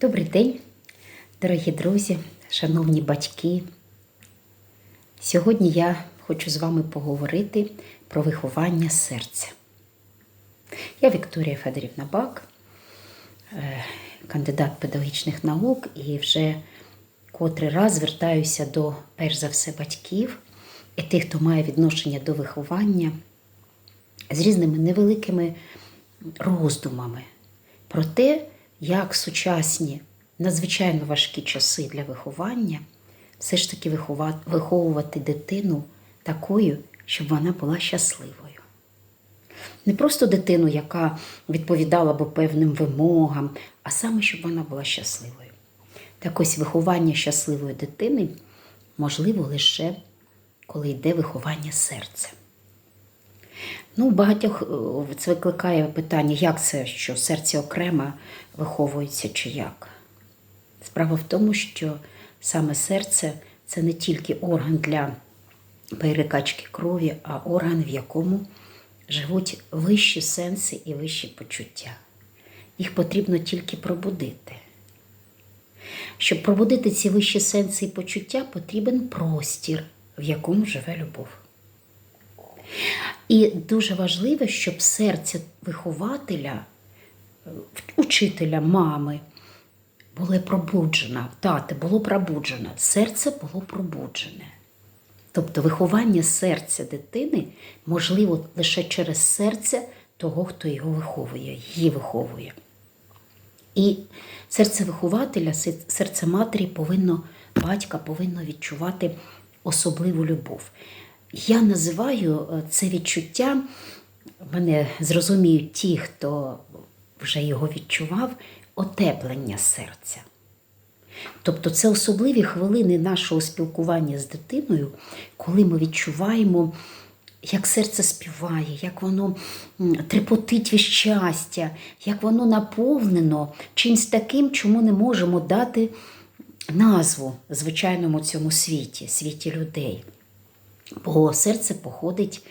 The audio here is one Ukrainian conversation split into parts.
Добрий день, дорогі друзі, шановні батьки. Сьогодні я хочу з вами поговорити про виховання серця. Я Вікторія Федорівна Бак, е, кандидат педагогічних наук, і вже котрий раз звертаюся до, перш за все, батьків і тих, хто має відношення до виховання з різними невеликими роздумами про те, як сучасні надзвичайно важкі часи для виховання все ж таки виховувати дитину такою, щоб вона була щасливою. Не просто дитину, яка відповідала б певним вимогам, а саме, щоб вона була щасливою. Так ось виховання щасливої дитини можливо лише коли йде виховання серця. Ну, багатьох це викликає питання, як це, що серце окремо виховується чи як. Справа в тому, що саме серце це не тільки орган для перекачки крові, а орган, в якому живуть вищі сенси і вищі почуття. Їх потрібно тільки пробудити. Щоб пробудити ці вищі сенси і почуття, потрібен простір, в якому живе любов. І дуже важливо, щоб серце вихователя, е, учителя, мами було пробуджено, тати було пробуджено, серце було пробуджене. Тобто виховання серця дитини можливо лише через серце того, хто його виховує, її виховує. І серце вихователя, серце матері повинно, батька повинно відчувати особливу любов. Я називаю е, це відчуття, мене зрозуміють ті, хто вже його відчував, отеплення серця. Тобто це особливі хвилини нашого спілкування з дитиною, коли ми відчуваємо, як серце співає, як воно трепотить від щастя, як воно наповнено чимось таким, чому не можемо дати назву звичайному цьому світі, світі людей. Бо серце походить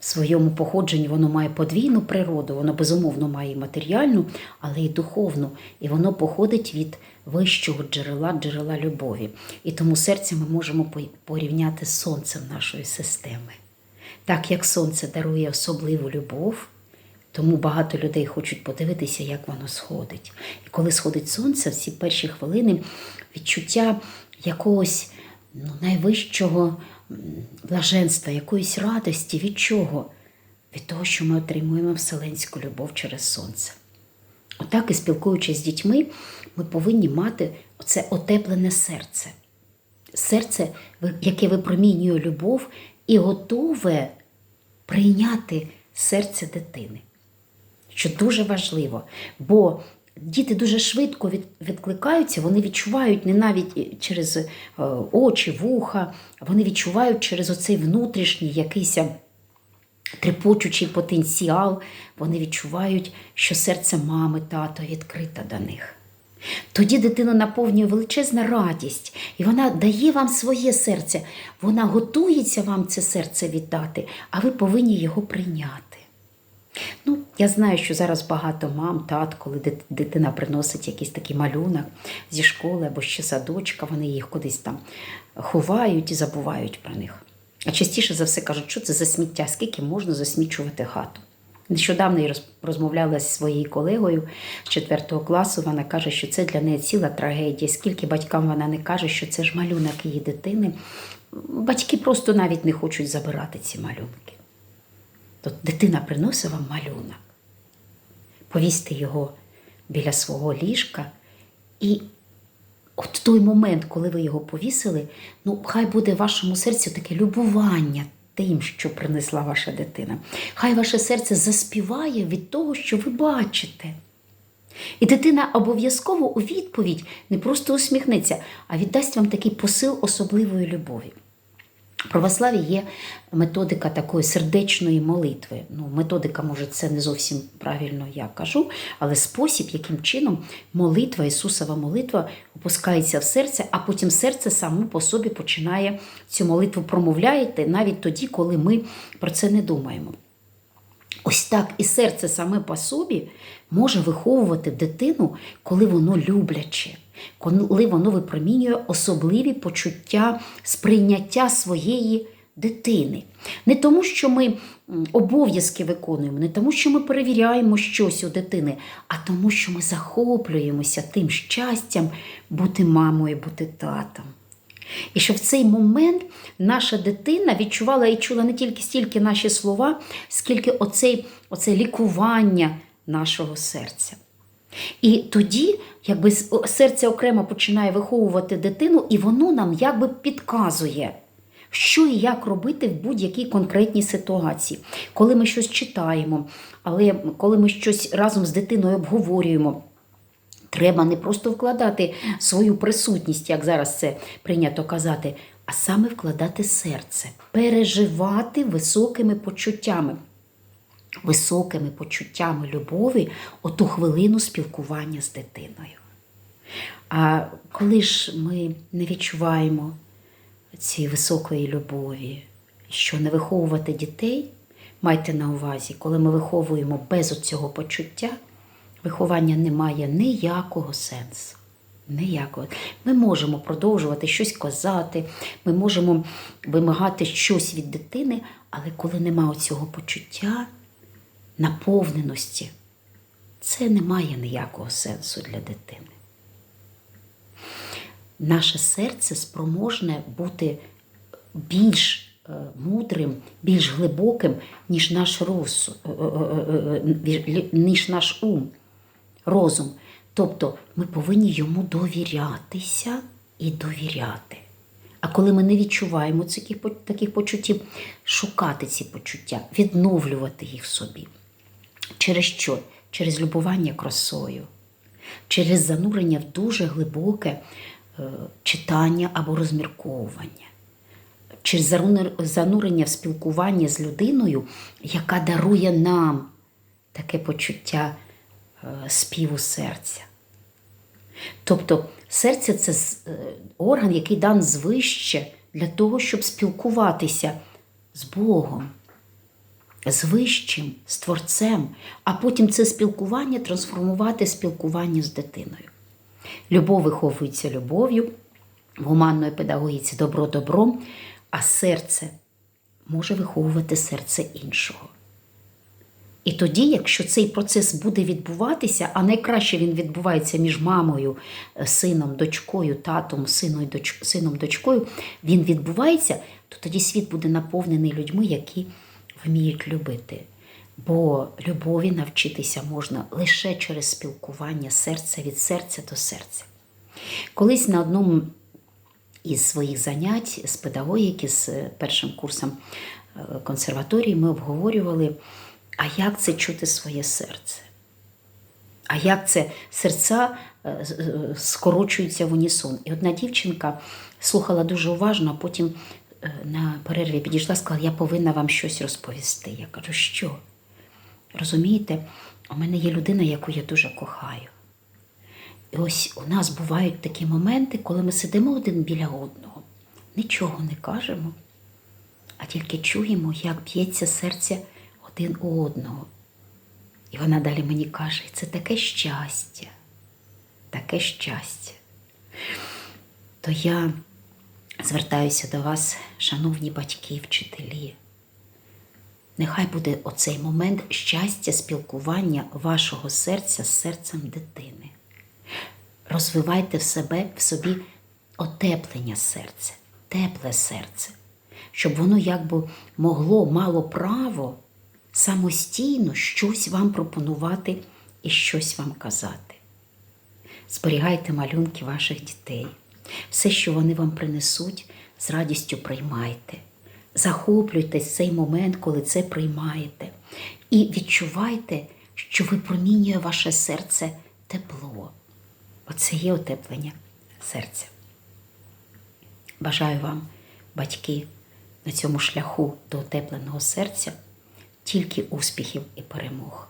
в своєму походженні, воно має подвійну природу, воно безумовно має і матеріальну, але й духовну. І воно походить від вищого джерела, джерела любові. І тому серце ми можемо порівняти з сонцем нашої системи. Так як сонце дарує особливу любов, тому багато людей хочуть подивитися, як воно сходить. І коли сходить сонце, в ці перші хвилини відчуття якогось ну, найвищого блаженства, якоїсь радості. Від чого? Від того, що ми отримуємо вселенську любов через сонце. Отак і спілкуючись з дітьми, ми повинні мати оце отеплене серце. Серце, яке випромінює любов і готове прийняти серце дитини що дуже важливо, бо діти дуже швидко відкликаються, вони відчувають не навіть через е, очі, вуха, вони відчувають через оцей внутрішній якийсь е, трепочучий потенціал, вони відчувають, що серце мами, тато відкрите до них. Тоді дитину наповнює величезна радість, і вона дає вам своє серце, вона готується вам це серце віддати, а ви повинні його прийняти. Ну, я знаю, що зараз багато мам, тат, коли дитина приносить якийсь такий малюнок зі школи або ще садочка, вони їх кудись там ховають і забувають про них. А частіше за все кажуть, що це за сміття, скільки можна засмічувати хату. Нещодавно я розмовляла зі своєю колегою з 4 класу. Вона каже, що це для неї ціла трагедія. Скільки батькам вона не каже, що це ж малюнок її дитини. Батьки просто навіть не хочуть забирати ці малюнки. То дитина приносить вам малюнок. Повісьте його біля свого ліжка. І от той момент, коли ви його повісили, ну, хай буде в вашому серці таке любування тим, що принесла ваша дитина. Хай ваше серце заспіває від того, що ви бачите. І дитина обов'язково у відповідь не просто усміхнеться, а віддасть вам такий посил особливої любові. Православі є методика такої сердечної молитви. Ну, методика, може, це не зовсім правильно я кажу, але спосіб, яким чином молитва, Ісусова молитва опускається в серце, а потім серце само по собі починає цю молитву промовляти навіть тоді, коли ми про це не думаємо. Ось так і серце саме по собі може виховувати дитину, коли воно любляче, коли воно випромінює особливі почуття сприйняття своєї дитини. Не тому, що ми обов'язки виконуємо, не тому, що ми перевіряємо щось у дитини, а тому, що ми захоплюємося тим щастям бути мамою, бути татом. І що в цей момент наша дитина відчувала і чула не тільки стільки наші слова, скільки оцей, оце лікування нашого серця. І тоді, якби серце окремо починає виховувати дитину, і воно нам якби підказує, що і як робити в будь-якій конкретній ситуації. Коли ми щось читаємо, але коли ми щось разом з дитиною обговорюємо. Треба не просто вкладати свою присутність, як зараз це прийнято казати, а саме вкладати серце, переживати високими почуттями, високими почуттями любові оту хвилину спілкування з дитиною. А коли ж ми не відчуваємо цієї високої любові, що не виховувати дітей, майте на увазі, коли ми виховуємо без цього почуття, виховання не має ніякого сенсу. Ніякого. Ми можемо продовжувати щось казати, ми можемо вимагати щось від дитини, але коли немає цього почуття, наповненості, це не має ніякого сенсу для дитини. Наше серце спроможне бути більш е, мудрим, більш глибоким, ніж наш розсуд, е, е, ніж наш ум, розум. Тобто ми повинні йому довірятися і довіряти. А коли ми не відчуваємо таких, почуттів, шукати ці почуття, відновлювати їх собі. Через що? Через любування красою, через занурення в дуже глибоке е, читання або розмірковування, через занурення в спілкування з людиною, яка дарує нам таке почуття е, співу серця. Тобто серце це е, орган, який дан звище для того, щоб спілкуватися з Богом, з вищим, з Творцем, а потім це спілкування трансформувати спілкування з дитиною. Любов виховується любов'ю, в гуманної педагогіці добро добром, а серце може виховувати серце іншого. І тоді, якщо цей процес буде відбуватися, а найкраще він відбувається між мамою, сином, дочкою, татом, сином, доч... сином, дочкою, він відбувається, то тоді світ буде наповнений людьми, які вміють любити. Бо любові навчитися можна лише через спілкування серця від серця до серця. Колись на одному із своїх занять з педагогіки, з е, першим курсом е, консерваторії, ми обговорювали, а як це чути своє серце? А як це серця е, скорочуються в унісон? І одна дівчинка слухала дуже уважно, а потім на перерві підійшла сказала, я повинна вам щось розповісти. Я кажу, що? Розумієте, у мене є людина, яку я дуже кохаю. І ось у нас бувають такі моменти, коли ми сидимо один біля одного, нічого не кажемо, а тільки чуємо, як б'ється серце один у одного. І вона далі мені каже, це таке щастя, таке щастя. То я звертаюся до вас, шановні батьки, вчителі. Нехай буде оцей момент щастя спілкування вашого серця з серцем дитини. Розвивайте в себе в собі отеплення серця, тепле серце, щоб воно якби могло, мало право самостійно щось вам пропонувати і щось вам казати. Зберігайте малюнки ваших дітей. Все, що вони вам принесуть, з радістю приймайте. Захоплюйтесь цей момент, коли це приймаєте. І відчувайте, що випромінює ваше серце тепло. Оце є утеплення серця. Бажаю вам, батьки, на цьому шляху до утепленого серця тільки успіхів і перемог.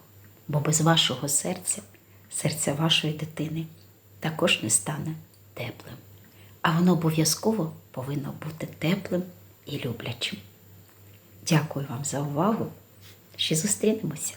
Бо без вашого серця, серця вашої дитини, також не стане теплим. А воно обов'язково повинно бути теплим і люблячим. Дякую вам за увагу. Ще зустрінемося.